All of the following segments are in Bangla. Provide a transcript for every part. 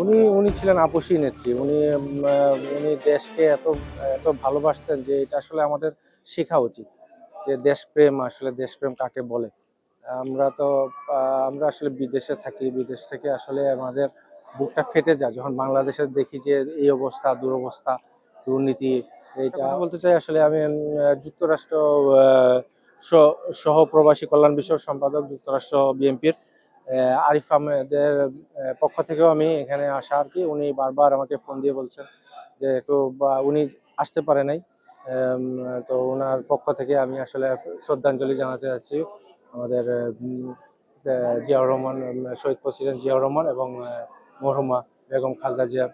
উনি উনি ছিলেন আপসী নেত্রী। উনি উনি দেশকে এত এত ভালোবাসতেন যে এটা আসলে আমাদের শেখা উচিত যে দেশপ্রেম আসলে দেশপ্রেম কাকে বলে। আমরা তো আমরা আসলে বিদেশে থাকি, বিদেশ থেকে আসলে আমাদের বুকটা ফেটে যায়। যখন বাংলাদেশে দেখি যে এই অবস্থা, দুরবস্থা, দুর্নীতি, এইটা বলতে চাই আসলে আমি যুক্তরাষ্ট্র সহ প্রবাসী কল্যাণ বিষয়ক সম্পাদক, যুক্তরাষ্ট্র বিএনপির। আরিফ আহমেদের পক্ষ থেকেও আমি এখানে আসা আর কি। উনি বারবার আমাকে ফোন দিয়ে বলছেন যে একটু উনি আসতে পারে নাই। তো ওনার পক্ষ থেকে আমি আসলে শ্রদ্ধাঞ্জলি জানাতে যাচ্ছি আমাদের জিয়াউর রহমান শহীদ প্রেসিডেন্ট জিয়াউর রহমান এবং মরহুমা বেগম খালদা জিয়া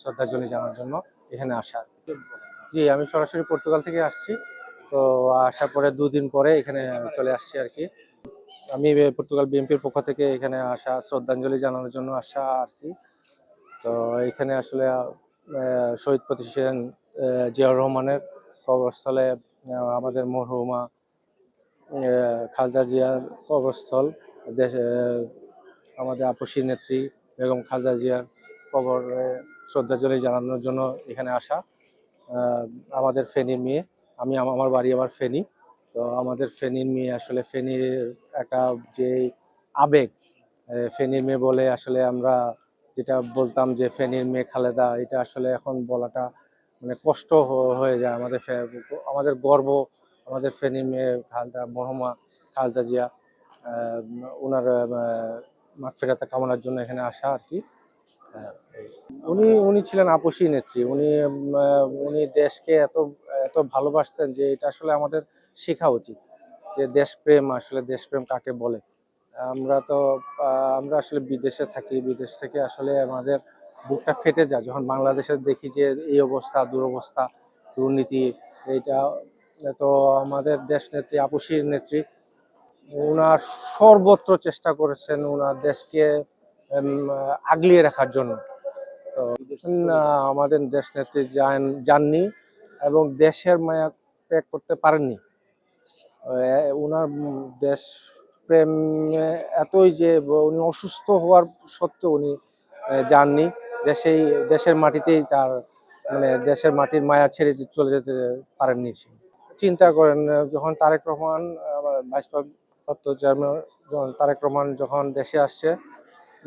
শ্রদ্ধাঞ্জলি জানার জন্য এখানে আসা। জি, আমি সরাসরি পর্তুগাল থেকে আসছি। তো আসার পরে দুদিন পরে এখানে চলে আসছি আর কি। আমি পর্তুগাল বিএনপির পক্ষ থেকে এখানে আসা, শ্রদ্ধাঞ্জলি জানানোর জন্য আসা আর কি। তো এখানে আসলে শহীদ প্রতিষ্ঠান জিয়াউর রহমানের কবরস্থলে আমাদের মরহুমা খালেদা জিয়ার কবরস্থল, দেশ আমাদের আপসী নেত্রী বেগম খালেদা জিয়ার কবরে শ্রদ্ধাঞ্জলি জানানোর জন্য এখানে আসা। আমাদের ফেনীর মেয়ে আমি, আমার বাড়ি আবার ফেনী। তো আমাদের ফেনীর মেয়ে আসলে ফেনীর একটা যে আবেগ ফেনীর মেয়ে বলে আসলে আমরা যেটা বলতাম যে ফেনীর মেয়ে খালেদা, এটা আসলে এখন বলাটা মানে কষ্ট হয়ে যায় আমাদের আমাদের গর্ব, আমাদের ফেনীর মেয়ে খালদা, মরহুমা খালদা জিয়া ওনার মাগফিরাতে কামনার জন্য এখানে আসা আর কি। উনি উনি ছিলেন আপসী নেত্রী, উনি উনি দেশকে এত এত ভালোবাসতেন যে এটা আসলে আমাদের শেখা উচিত যে দেশপ্রেম আসলে দেশপ্রেম কাকে বলে। আমরা তো আমরা আসলে বিদেশে থাকি বিদেশ থেকে আসলে আমাদের বুকটা ফেটে যায়। যখন বাংলাদেশে দেখি যে এই অবস্থা দুরবস্থা দুর্নীতি এইটা তো আমাদের দেশ নেত্রী আপসী নেত্রী ওনার সর্বত্র চেষ্টা করেছেন ওনার দেশকে আগলিয়ে রাখার জন্য। তো আমাদের দেশ নেত্রী যান যাননি এবং দেশের মায়া ত্যাগ করতে পারেননি। ওনার দেশ প্রেম এতই যে উনি অসুস্থ হওয়ার সত্ত্বেও উনি যাননি। দেশেই, দেশের মাটিতেই তার মানে দেশের মাটির মায়া ছেড়ে চলে যেতে পারেননি। চিন্তা করেন, যখন তারেক রহমান ভাইস চেয়ারম্যান যখন তারেক রহমান যখন দেশে আসছে,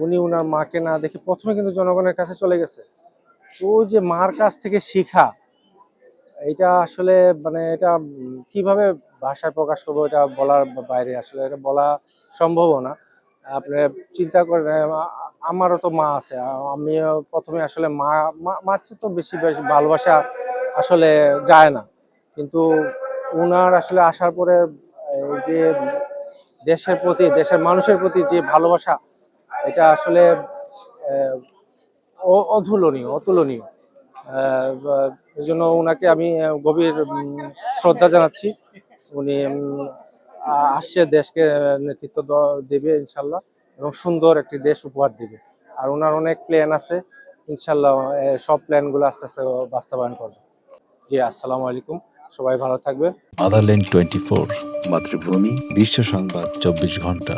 উনি ওনার মাকে না দেখে প্রথমে কিন্তু জনগণের কাছে চলে গেছে। ওই যে মার কাছ থেকে শিখা এটা আসলে মানে এটা কীভাবে ভাষায় প্রকাশ করব এটা বলার বাইরে আসলে এটা বলা সম্ভবও না। আপনি চিন্তা করেন আমারও তো মা আছে, আ- আমিও প্রথমে আসলে মা মার চেয়ে তো বেশি বেশি ভালোবাসা আসলে যায় না। কিন্তু ওনার আসলে আসার পরে যে দেশের প্রতি, দেশের মানুষের প্রতি যে ভালোবাসা, এটা আসলে অতুলনীয় অতুলনীয়। এই জন্য ওনাকে আমি গভীর শ্রদ্ধা জানাচ্ছি। উনি আসছে দেশকে নেতৃত্ব দেবে ইনশাল্লাহ, এবং সুন্দর একটি দেশ উপহার দিবে। আর ওনার অনেক প্ল্যান আছে, ইনশাল্লাহ সব প্ল্যানগুলো আস্তে আস্তে বাস্তবায়ন করবে। জি, আসসালামু আলাইকুম, সবাই ভালো থাকবেন। মাদারল্যান্ড টোয়েন্টি ফোর মাতৃভূমি, বিশ্ব সংবাদ, চব্বিশ ঘণ্টা।